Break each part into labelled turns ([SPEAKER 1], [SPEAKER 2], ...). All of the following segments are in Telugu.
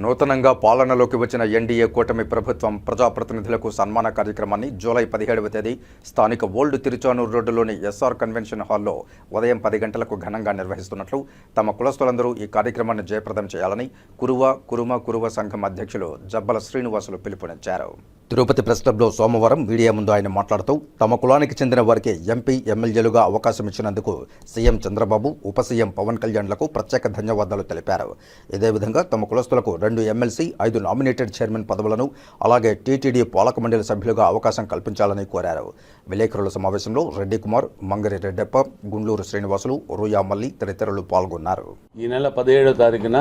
[SPEAKER 1] నూతనంగా పాలనలోకి వచ్చిన ఎన్డీఏ కూటమి ప్రభుత్వం ప్రజాప్రతినిధులకు సన్మాన కార్యక్రమాన్ని జూలై పదిహేడవ తేదీ స్థానిక ఓల్డ్ తిరుచానూరు రోడ్డులోని ఎస్ఆర్ కన్వెన్షన్ హాల్లో ఉదయం పది గంటలకు ఘనంగా నిర్వహిస్తున్నట్లు తమ కులస్తులందరూ ఈ కార్యక్రమాన్ని జయప్రదం చేయాలని కురువ కురుమ కురువ సంఘం అధ్యక్షులు జబ్బల శ్రీనివాసులు పిలుపునిచ్చారు. తిరుపతి ప్రెస్ క్లబ్లో సోమవారం మీడియా ముందు ఆయన మాట్లాడుతూ తమ కులానికి చెందిన వారికి ఎంపీ ఎమ్మెల్యేలుగా అవకాశం ఇచ్చినందుకు సీఎం చంద్రబాబు ఉప సీఎం పవన్ కళ్యాణ్లకు ప్రత్యేక ధన్యవాదాలు తెలిపారు. ఇదే విధంగా తమ కులస్తులకు రెండు ఎమ్మెల్సీ ఐదు నామినేటెడ్ చైర్మన్ పదవులను అలాగే టీటీడీ పాలక మండలి సభ్యులుగా అవకాశం కల్పించాలని కోరారు. విలేకరుల సమావేశంలో రెడ్డి కుమార్ మంగరి రెడ్డప్ప గుండ్లూరు శ్రీనివాసులు రూయా మల్లి తదితరులు పాల్గొన్నారు.
[SPEAKER 2] ఈ నెల పదిహేడో తారీఖున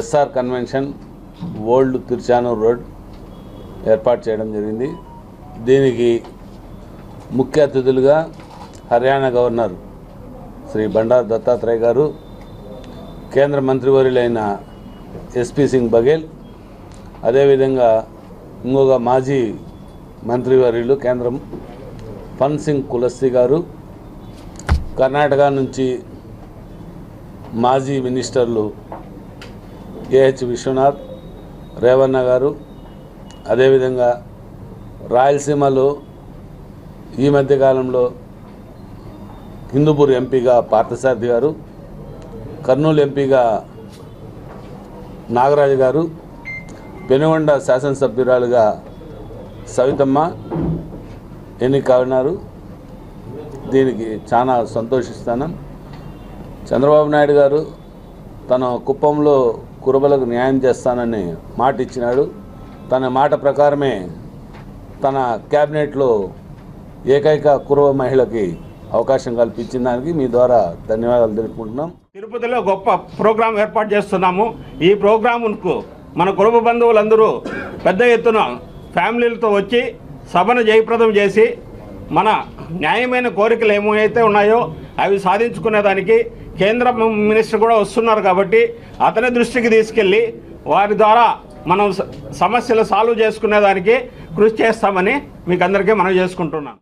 [SPEAKER 2] SR convention old Tiruchanur road ఏర్పాటు చేయడం జరిగింది. దీనికి ముఖ్య అతిథులుగా హర్యానా గవర్నర్ శ్రీ బండారు దత్తాత్రేయ గారు కేంద్ర మంత్రివర్యులైన ఎస్పి సింగ్ బఘేల్ అదేవిధంగా ఇంకొక మాజీ మంత్రివర్యులు కేంద్రం ఫన్ సింగ్ కులస్తి గారు కర్ణాటక నుంచి మాజీ మినిస్టర్లు ఏహెచ్ విశ్వనాథ్ రేవన్న గారు అదేవిధంగా రాయలసీమలో ఈ మధ్యకాలంలో హిందూపూర్ ఎంపీగా పార్థసారథి గారు కర్నూలు ఎంపీగా నాగరాజు గారు పెనుగొండ శాసనసభ్యురాలుగా సవితమ్మ ఎన్నిక ఉన్నారు దీనికి చాలా సంతోషిస్తాను. చంద్రబాబు నాయుడు గారు తన కుప్పంలో కురబలకు న్యాయం చేస్తానని మాట ఇచ్చినాడు. తన మాట ప్రకారమే తన క్యాబినెట్లో ఏకైక కురవ మహిళకి అవకాశం కల్పించిన దానికి మీ ద్వారా ధన్యవాదాలు తెలుపుకుంటున్నాం.
[SPEAKER 3] తిరుపతిలో గొప్ప ప్రోగ్రాం ఏర్పాటు చేస్తున్నాము. ఈ ప్రోగ్రాంకు మన కుటుంబ బంధువులందరూ పెద్ద ఎత్తున ఫ్యామిలీలతో వచ్చి సభను జయప్రదం చేసి మన న్యాయమైన కోరికలు ఏమైతే ఉన్నాయో అవి సాధించుకునేదానికి కేంద్ర మినిస్టర్ కూడా వస్తున్నారు కాబట్టి అతని దృష్టికి తీసుకెళ్ళి వారి ద్వారా మనం స- సమస్యలు సాల్వ్ చేసుకునేదానికి కృషి చేస్తామని మీకు అందరికీ మనం చేసుకుంటున్నాం